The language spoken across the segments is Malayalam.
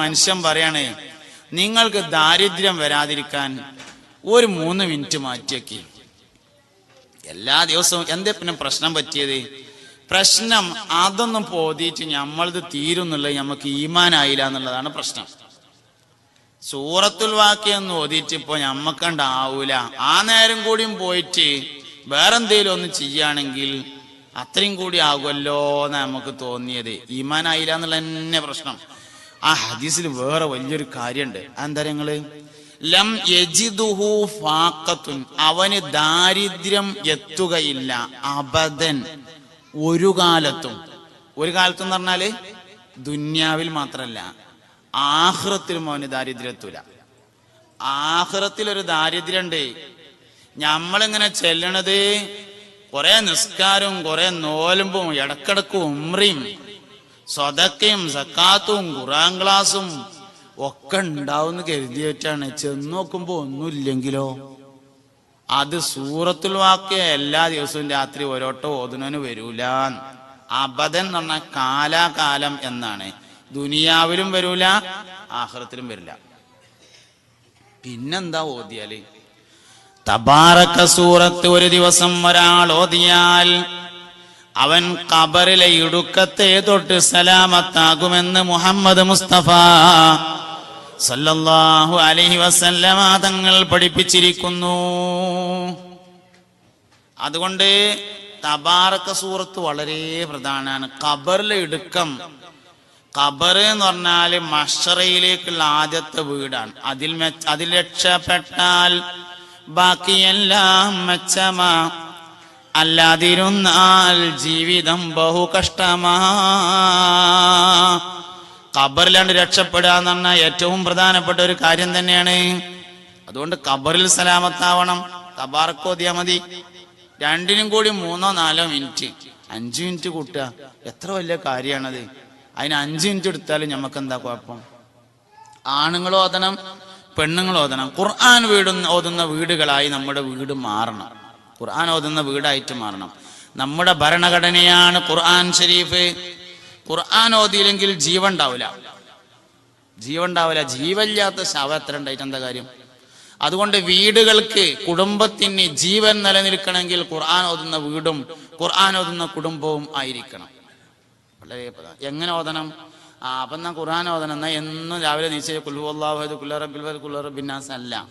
മനുഷ്യൻ പറയാണ് നിങ്ങൾക്ക് ദാരിദ്ര്യം വരാതിരിക്കാൻ ഒരു മൂന്ന് മിനിറ്റ് മാറ്റിയൊക്കെ. എല്ലാ ദിവസവും എന്തേ പിന്നെ പ്രശ്നം പറ്റിയത്? പ്രശ്നം അതൊന്നും പോതിയിട്ട് നമ്മളത് തീരുന്നുള്ളത് നമുക്ക് ഈമാനായില്ല എന്നുള്ളതാണ് പ്രശ്നം. സൂറത്തുൽ വാക്യൊന്നും ഓതിയിട്ട് ഇപ്പൊ ഞമ്മക്കണ്ടാവൂല. ആ നേരം കൂടിയും പോയിട്ട് വേറെന്തേലും ഒന്ന് ചെയ്യുകയാണെങ്കിൽ അത്രയും കൂടി ആകുമല്ലോ എന്ന് നമുക്ക് തോന്നിയത്. ഈമാനായില്ല എന്നുള്ള തന്നെ പ്രശ്നം. ആ ഹദീസിൽ വേറെ വലിയൊരു കാര്യമുണ്ട് എന്താ നിങ്ങൾ ലം യജിദുഹു ഫാക്കത്തുൻ അവന് ദാരിദ്ര്യം എത്തുകയില്ല. അബദൻ. ഒരു കാലത്തും. ഒരു കാലത്തും എന്ന് പറഞ്ഞാൽ ദുന്യാവിൽ മാത്രല്ല. ആഹ്റത്തിലും അവന് ദാരിദ്ര്യം എത്തൂല. ആഹ്റത്തിൽ ഒരു ദാരിദ്ര്യം ഉണ്ട് നമ്മളിങ്ങനെ ചെല്ലണത് കുറെ നിസ്കാരവും കുറെ നോലമ്പും ഇടക്കിടക്കും ഉമ്രയും സ്വതക്കയും സക്കാത്തും ഖുറാൻ ക്ലാസും ഒക്കെ ഉണ്ടാവുമെന്ന് കരുതി വെച്ചാണ് ചെന്ന് നോക്കുമ്പോ ഒന്നുമില്ലെങ്കിലോ? അത് സൂറത്തുൽ വാക്യ എല്ലാ ദിവസവും രാത്രി ഓരോട്ടോ ഓതുനു വരൂല അബദൻ എന്ന് പറഞ്ഞ കാലാകാലം എന്നാണ്. ദുനിയാവിലും വരൂല ആഹ്റത്തിലും വരില്ല. പിന്നെന്താ ഓതിയാൽ? തബാറക്ക സൂറത്ത് ഒരു ദിവസം ഒരാൾ ഓതിയാൽ അവൻ കബറിലെ ഇടുക്കത്തെ തൊട്ട് സലാമത്താകുമെന്ന് മുഹമ്മദ് മുസ്തഫ സല്ലല്ലാഹു അലൈഹി വസല്ലമ തങ്ങൾ പഠിപ്പിച്ചിരിക്കുന്നു. അതുകൊണ്ട് തബാറക്ക സൂറത്ത് വളരെ പ്രധാനമാണ്. ഖബറിലെ ഇടുക്കം ഖബർ എന്ന് പറഞ്ഞാൽ മഷറയിലേക്കുള്ള ആദ്യത്തെ വീടാണ്. അതിൽ അതിൽ രക്ഷപ്പെട്ടാൽ ബാക്കിയെല്ലാം മെച്ചമാ. അല്ലാതിരുന്നാൽ ജീവിതം ബഹു കഷ്ടമാ ഖബറിലാണ്ട് രക്ഷപ്പെടുക എന്ന് പറഞ്ഞാൽ ഏറ്റവും പ്രധാനപ്പെട്ട ഒരു കാര്യം തന്നെയാണ്. അതുകൊണ്ട് ഖബറിൽ സലാമത്താവണം. തബാർക്കോതിയാ മതി. രണ്ടിനും കൂടി മൂന്നോ നാലോ മിനിറ്റ്. അഞ്ചു മിനിറ്റ് കൂട്ടുക. എത്ര വലിയ കാര്യമാണത്. അതിന് അഞ്ചു മിനിറ്റ് എടുത്താലും നമുക്ക് എന്താ കുഴപ്പം? ആണുങ്ങൾ ഓതണം പെണ്ണുങ്ങൾ ഓതണം. ഖുർആൻ വീടുന്ന ഓതുന്ന വീടുകളായി നമ്മുടെ വീട് മാറണം. ഖുർആൻ ഓതുന്ന വീടായിട്ട് മാറണം. നമ്മുടെ ഭരണഘടനയാണ് ഖുർആൻ ഷരീഫ് ഖുർആൻ ഓതിയില്ലെങ്കിൽ ജീവൻ ഉണ്ടാവില്ല. ജീവൻ ഉണ്ടാവില്ല. ജീവല്ലാത്ത ശവം എത്ര ഉണ്ടായിട്ട് എന്താ കാര്യം? അതുകൊണ്ട് വീടുകൾക്ക് കുടുംബത്തിന് ജീവൻ നിലനിൽക്കണമെങ്കിൽ ഖുർആൻ ഓതുന്ന വീടും ഖുർആൻ ഓതുന്ന കുടുംബവും ആയിരിക്കണം. വളരെ എങ്ങനെ ഓതണം? ആ അപ്പം എന്നാ ഖുർആൻ ഓതണം. എന്നാ എന്നും രാവിലെ നീച്ച കുൽഹുല്ലാഹു കുല്ലറബിൽ കുല്ലറബിന്നാസ് അല്ല.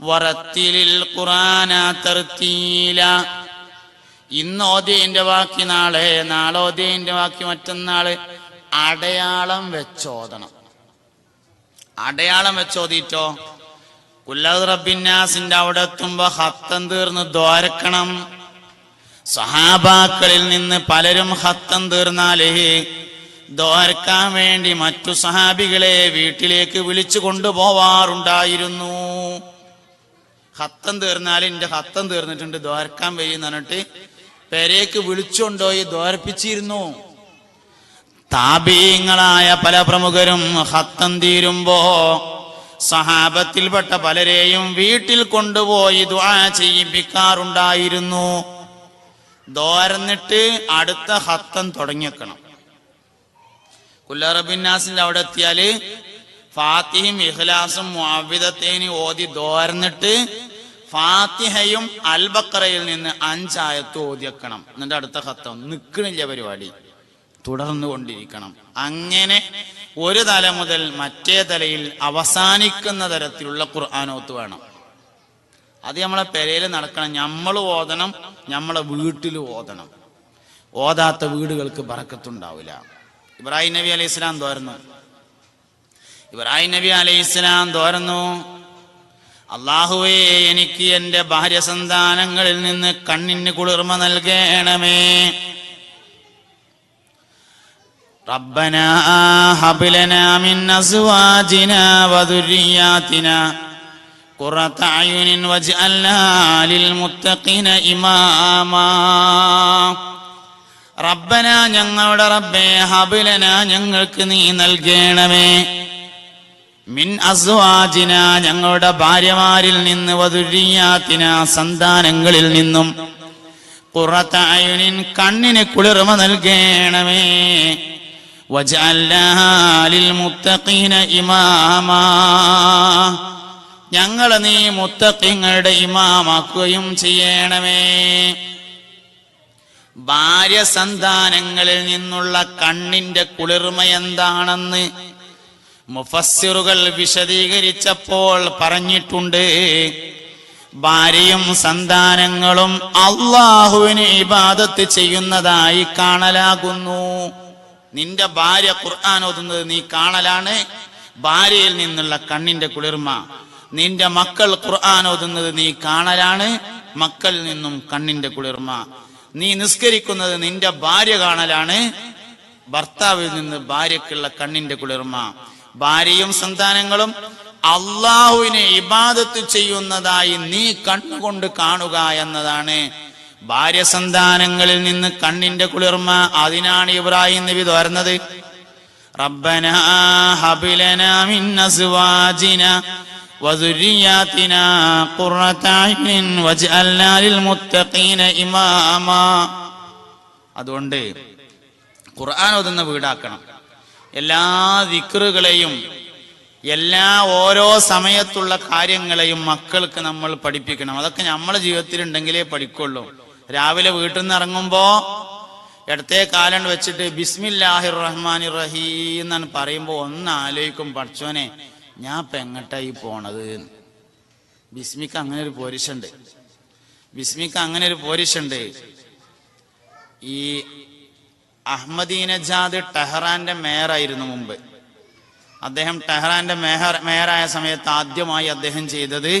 വറത്തിലിൽ ഖുർആന തർത്തീല. ഇന്ന് ഓതിയന്റെ വാക്കി നാളെ നാളെ ഓതിയന്റെ ബാക്കി മറ്റന്നാൾ അടയാളം വെച്ചോതണം. അടയാളം വെച്ചോതിട്ടോ? കുല്ലത് റബ്ബിന്നാസിന്റെ അവിടെ എത്തുമ്പോ ഹത്തം തീർന്ന് ദ്വാരക്കണം. സഹാബാക്കളിൽ നിന്ന് പലരും ഹത്തം തീർന്നാലേ ദ്വാരക്കാൻ വേണ്ടി മറ്റു സഹാബികളെ വീട്ടിലേക്ക് വിളിച്ചു കൊണ്ടുപോവാറുണ്ടായിരുന്നു. ഹത്തം തീർന്നാൽ എന്റെ ഹത്തം തീർന്നിട്ടുണ്ട്. ദ്വാരക്കാൻ വയ്യെന്ന് പറഞ്ഞിട്ട് പെരേക്ക് വിളിച്ചുകൊണ്ടുപോയി ദ്വാരപ്പിച്ചിരുന്നു. താപീയങ്ങളായ പല പ്രമുഖരും ഹത്തം തീരുമ്പോ സഹാബത്തിൽപ്പെട്ട പലരെയും വീട്ടിൽ കൊണ്ടുപോയി ദ്വാ ചെയ്യിപ്പിക്കാറുണ്ടായിരുന്നു. ദോരന്നിട്ട് അടുത്ത ഹത്തം തുടങ്ങിക്കണം കുല്ലറബിന്നാസിന്റെ അവിടെ എത്തിയാൽ ഫാത്തിയും ഇഹ്ലാസും ഓതി ദോരന്നിട്ട് ഫാത്തിഹയും അൽബക്കറയിൽ നിന്ന് അഞ്ചായത്ത് ഓതിയക്കണം എന്നിട്ട് അടുത്ത ഹത്തം നിൽക്കണില്ല പരിപാടി. തുടർന്നു കൊണ്ടിരിക്കണം. അങ്ങനെ ഒരു തല മുതൽ മറ്റേ തലയിൽ അവസാനിക്കുന്ന തരത്തിലുള്ള ഖുർആാനോത്ത് വേണം. അത് നമ്മളെ പെരയിൽ നടക്കണം. നമ്മൾ ഓതണം നമ്മളെ വീട്ടിൽ ഓതണം. ഓതാത്ത വീടുകൾക്ക് ബറക്കത്തുണ്ടാവില്ല. ഇബ്രാഹിം നബി അലൈഹി ഇസ്ലാം തോരുന്നു. ഇബ്രാഹിം നബി അലൈഹി ഇസ്ലാം തോരുന്നു. അള്ളാഹുവേ എനിക്ക് എൻ്റെ ഭാര്യ സന്താനങ്ങളിൽ നിന്ന് കണ്ണിന് കുളിർമ നൽകണമേ ربنا هب لنا من أزواجنا وذرياتنا قرة أعين واجعلنا للمتقين إماما റബ്ബന ഞങ്ങളുടെ റബ്ബേ ഹബിലന ഞങ്ങൾക്ക് നീ നൽകണമേ മിൻ അസ്വാജിന ഞങ്ങളുടെ ഭാര്യമാരിൽ നിന്ന് വധുരിയാത്തിന സന്താനങ്ങളിൽ നിന്നും പുറത്തായുനിൻ കണ്ണിന് കുളിർമ നൽകേണമേ. വജാലിൽ മുത്തഖീന ഇമാമാ. ഞങ്ങളെ നീ മുത്തക്കിങ്ങളുടെ ഇമാമാക്കുകയും ചെയ്യണമേ. ഭാര്യ സന്താനങ്ങളിൽ നിന്നുള്ള കണ്ണിന്റെ കുളിർമ എന്താണെന്ന് മുഫസ്സിറുകൾ വിശദീകരിച്ചപ്പോൾ പറഞ്ഞിട്ടുണ്ട് ഭാര്യയും സന്താനങ്ങളും അള്ളാഹുവിന് ഇബാദത്ത് ചെയ്യുന്നതായി കാണലാകുന്നു. നിന്റെ ഭാര്യ ഖുർആൻ ഓതുന്നത് നീ കാണലാണ്. ഭാര്യയിൽ നിന്നുള്ള കണ്ണിന്റെ കുളിർമ. നിന്റെ മക്കൾ ഖുർആൻ ഓതുന്നത് നീ കാണലാണ്. മക്കളിൽ നിന്നും കണ്ണിന്റെ കുളിർമ. നീ നിസ്കരിക്കുന്നത് നിന്റെ ഭാര്യ കാണലാണ്. ഭർത്താവിൽ നിന്ന് ഭാര്യക്കുള്ള കണ്ണിന്റെ കുളിർമ. ഭാര്യയും സന്താനങ്ങളും അള്ളാഹുവിനെ ഇബാദത്ത് ചെയ്യുന്നതായി നീ കണ്ണുകൊണ്ട് കാണുക എന്നതാണ് ഭാര്യ സന്താനങ്ങളിൽ നിന്ന് കണ്ണിന്റെ കുളിർമ അതിനാണ് ഇബ്രാഹിം നബി തോരുന്നത് ربنا هب لنا من أزواجنا وذرياتنا قرة أعين واجعلنا للمتقين إماما അതുകൊണ്ട് ഖുർആൻ ഓതുന്ന വീടാക്കണം എല്ലാ ദിക്റുകളെയും എല്ലാ ഓരോ സമയത്തുള്ള കാര്യങ്ങളെയും മക്കൾക്ക് നമ്മൾ പഠിപ്പിക്കണം. അതൊക്കെ നമ്മളെ ജീവിതത്തിൽ ഉണ്ടെങ്കിലേ പഠിക്കുള്ളൂ. രാവിലെ വീട്ടിൽ നിന്ന് ഇറങ്ങുമ്പോ ഇടത്തെ കാലം വെച്ചിട്ട് ബിസ്മില്ലാഹിർ റഹ്മാൻ റഹീം എന്നാണ് പറയുമ്പോൾ ഒന്ന് ആലോചിക്കും പഠിച്ചോനെ ഞാൻ പെങ്ങട്ടായി പോണത്? ബിസ്മിക്ക് അങ്ങനെ ഒരു പോരിശുണ്ട്. ബിസ്മിക്ക് അങ്ങനെ ഒരു പോരിശുണ്ട്. ഈ അഹമ്മദീനജാദ് ടെഹ്റാന്റെ മേയറായിരുന്നു മുമ്പ്. അദ്ദേഹം ടെഹ്റാന്റെ മേഹർ മേയറായ സമയത്ത് ആദ്യമായി അദ്ദേഹം ചെയ്തത്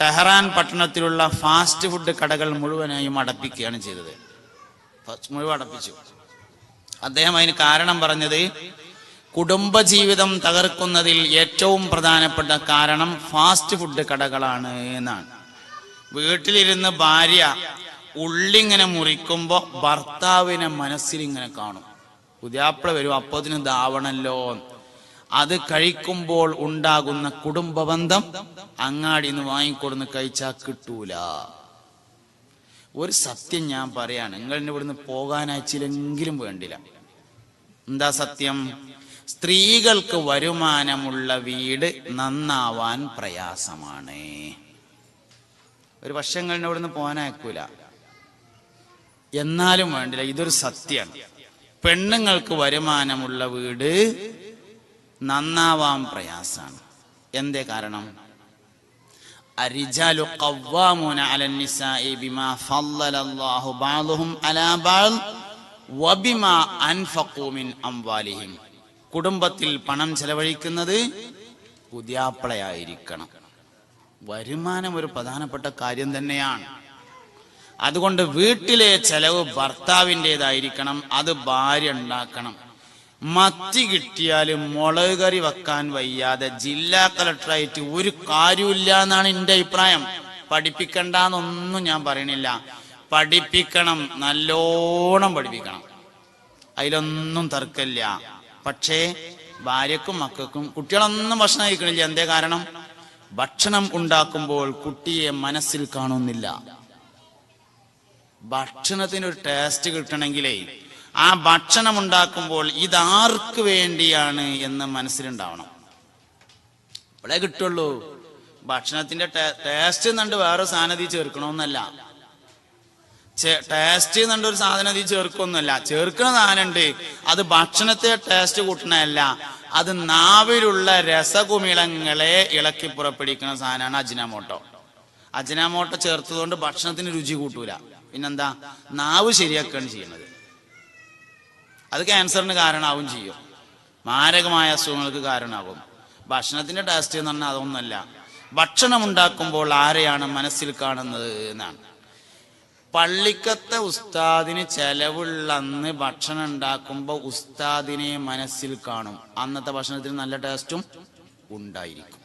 ടെഹ്റാൻ പട്ടണത്തിലുള്ള ഫാസ്റ്റ് ഫുഡ് കടകൾ മുഴുവനായും അടപ്പിക്കുകയാണ് ചെയ്തത്. മുഴുവൻ അടപ്പിച്ചു. അദ്ദേഹം അതിന് കാരണം പറഞ്ഞത് കുടുംബജീവിതം തകർക്കുന്നതിൽ ഏറ്റവും പ്രധാനപ്പെട്ട കാരണം ഫാസ്റ്റ് ഫുഡ് കടകളാണ് എന്നാണ്. വീട്ടിലിരുന്ന് ഭാര്യ ഉള്ളിങ്ങനെ മുറിക്കുമ്പോ ഭർത്താവിനെ മനസ്സിൽ ഇങ്ങനെ കാണും. പുതിയാപ്പിള വരും അപ്പത്തിന് ദാവണല്ലോ. അത് കഴിക്കുമ്പോൾ ഉണ്ടാകുന്ന കുടുംബ ബന്ധം അങ്ങാടി നിന്ന് വാങ്ങിക്കൊടുന്ന് കഴിച്ചാൽ കിട്ടൂല. ഒരു സത്യം ഞാൻ പറയാണ് നിങ്ങൾ എന്നെ ഇവിടുന്ന് പോകാനയച്ചില്ലെങ്കിലും വേണ്ടില്ല. എന്താ സത്യം? സ്ത്രീകൾക്ക് വരുമാനമുള്ള വീട് നന്നാവാൻ പ്രയാസമാണ്. ഒരു വർഷങ്ങളിനെ ഇവിടുന്ന് പോകാനയക്കൂല. എന്നാലും വേണ്ടില്ല ഇതൊരു സത്യമാണ് പെണ്ണുങ്ങൾക്ക് വരുമാനമുള്ള വീട് നന്നാവാൻ പ്രയാസാണ് എന്തേ കാരണം الرجال قوامون على النساء بما فضل الله بعضهم على بعض وبما أنفقوا من أموالهم കുടുംബത്തിൽ പണം ചെലവഴിക്കുന്നത് പുതിയാപ്പിളയായിരിക്കണം വരുമാനം ഒരു പ്രധാനപ്പെട്ട കാര്യം തന്നെയാണ് അതുകൊണ്ട് വീട്ടിലെ ചെലവ് ഭർത്താവിന്റെതായിരിക്കണം അത് ഭാര്യ ഉണ്ടാക്കണം. മത്തി കിട്ടിയാലും മുളക് കറി വെക്കാൻ വയ്യാതെ ജില്ലാ കളക്ടറായിട്ട് ഒരു കാര്യമില്ല എന്നാണ് എന്റെ അഭിപ്രായം. പഠിപ്പിക്കണ്ടെന്നൊന്നും ഞാൻ പറയണില്ല. പഠിപ്പിക്കണം നല്ലോണം പഠിപ്പിക്കണം. അതിലൊന്നും തർക്കമില്ല. പക്ഷേ ഭാര്യക്കും മക്കൾക്കും കുട്ടികളൊന്നും ഭക്ഷണം കഴിക്കണില്ല. എന്തേ കാരണം? ഭക്ഷണം ഉണ്ടാക്കുമ്പോൾ കുട്ടിയെ മനസ്സിൽ കാണുന്നില്ല. ഭക്ഷണത്തിന് ഒരു ടേസ്റ്റ് കിട്ടണമെങ്കിലേ ആ ഭക്ഷണം ഉണ്ടാക്കുമ്പോൾ ഇതാർക്ക് വേണ്ടിയാണ് എന്ന് മനസ്സിലുണ്ടാവണം. ഇപ്പോഴേ കിട്ടുള്ളൂ. ഭക്ഷണത്തിന്റെ ടേസ്റ്റ് എന്നുണ്ട് വേറെ സാധനത്തിൽ ചേർക്കണമെന്നല്ല ടേസ്റ്റ് എന്നുണ്ട് ഒരു സാധനം ഇതിൽ ചേർക്കൊന്നുമല്ല. ചേർക്കുന്ന സാധനമുണ്ട്. അത് ഭക്ഷണത്തെ ടേസ്റ്റ് കൂട്ടണല്ല അത് നാവിലുള്ള രസകുമിളങ്ങളെ ഇളക്കി പുറപ്പെടുവിക്കുന്ന സാധനമാണ് അജിനാമോട്ടോ. അജിനാമോട്ടോ ചേർത്തതുകൊണ്ട് ഭക്ഷണത്തിന് രുചി കൂട്ടൂല. പിന്നെന്താ? നാവ് ശരിയാക്കുകയാണ് ചെയ്യുന്നത്. അത് ക്യാൻസറിന് കാരണമാവും ചെയ്യും. മാരകമായ അസുഖങ്ങൾക്ക് കാരണമാകും. ഭക്ഷണത്തിന്റെ ടേസ്റ്റ് എന്ന് പറഞ്ഞാൽ അതൊന്നല്ല ഭക്ഷണം ഉണ്ടാക്കുമ്പോൾ ആരെയാണ് മനസ്സിൽ കാണുന്നത് എന്നാണ്. പള്ളിക്കത്തെ ഉസ്താദിന് ചെലവുള്ള അന്ന് ഭക്ഷണം ഉണ്ടാക്കുമ്പോൾ ഉസ്താദിനെ മനസ്സിൽ കാണും. അന്നത്തെ ഭക്ഷണത്തിന് നല്ല ടേസ്റ്റും ഉണ്ടായിരിക്കും.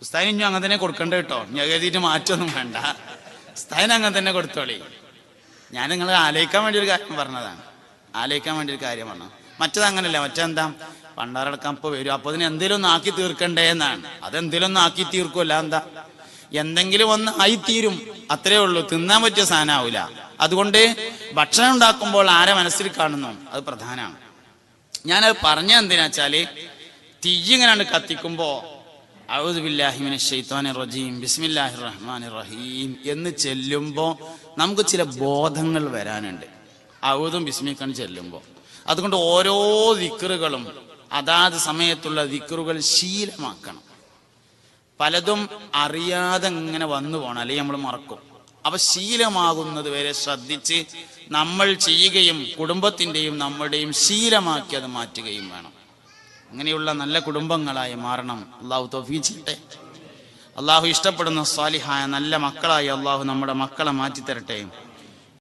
ഉസ്താദിന് ഇനി അങ്ങനെ തന്നെ കൊടുക്കണ്ട കേട്ടോ. ഞാൻ കരുതിയിട്ട് മാറ്റൊന്നും വേണ്ട. ഉസ്താദിന് അങ്ങനെ തന്നെ കൊടുത്തോളി. ഞാൻ നിങ്ങൾ ആലോചിക്കാൻ വേണ്ടി ഒരു കാര്യം പറഞ്ഞതാണ്. ആലോചിക്കാൻ വേണ്ടി ഒരു കാര്യം പറഞ്ഞു. മറ്റത് അങ്ങനല്ല മറ്റെന്താ പണ്ടാറടക്കം അപ്പൊ വരും. അപ്പൊ അതിന് എന്തെങ്കിലും ഒന്ന് ആക്കി തീർക്കണ്ടേ എന്നാണ്. അതെന്തെങ്കിലും ഒന്ന് ആക്കി തീർക്കുമല്ല എന്താ? എന്തെങ്കിലും ഒന്ന് ആയി തീരും അത്രേ ഉള്ളൂ. തിന്നാൻ പറ്റിയ സാധനമാവില്ല അതുകൊണ്ട് ഭക്ഷണം ഉണ്ടാക്കുമ്പോൾ ആരെ മനസ്സിൽ കാണുന്നു? അത് പ്രധാനമാണ്. ഞാനത് പറഞ്ഞ എന്തിനാ വെച്ചാൽ തീ ഇങ്ങനെ കത്തിക്കുമ്പോ റഹീം എന്ന് ചെല്ലുമ്പോൾ നമുക്ക് ചില ബോധങ്ങൾ വരാനുണ്ട്. ഔദും ബിസ്മിക്കാണ് ചെല്ലുമ്പോൾ അതുകൊണ്ട് ഓരോ ദിക്കറുകളും അതാത് സമയത്തുള്ള ദിക്കറുകൾ ശീലമാക്കണം. പലതും അറിയാതെ ഇങ്ങനെ വന്നു പോകണം അല്ലെങ്കിൽ നമ്മൾ മറക്കും. അപ്പൊ ശീലമാകുന്നത് വരെ ശ്രദ്ധിച്ച് നമ്മൾ ചെയ്യുകയും കുടുംബത്തിന്റെയും നമ്മുടെയും ശീലമാക്കി അത് മാറ്റുകയും വേണം. അങ്ങനെയുള്ള നല്ല കുടുംബങ്ങളായി മാറണം. അള്ളാഹു തോഫീച്ചിട്ടെ അള്ളാഹു ഇഷ്ടപ്പെടുന്ന സ്വാലിഹായ നല്ല മക്കളായി അള്ളാഹു നമ്മുടെ മക്കളെ മാറ്റിത്തരട്ടെ.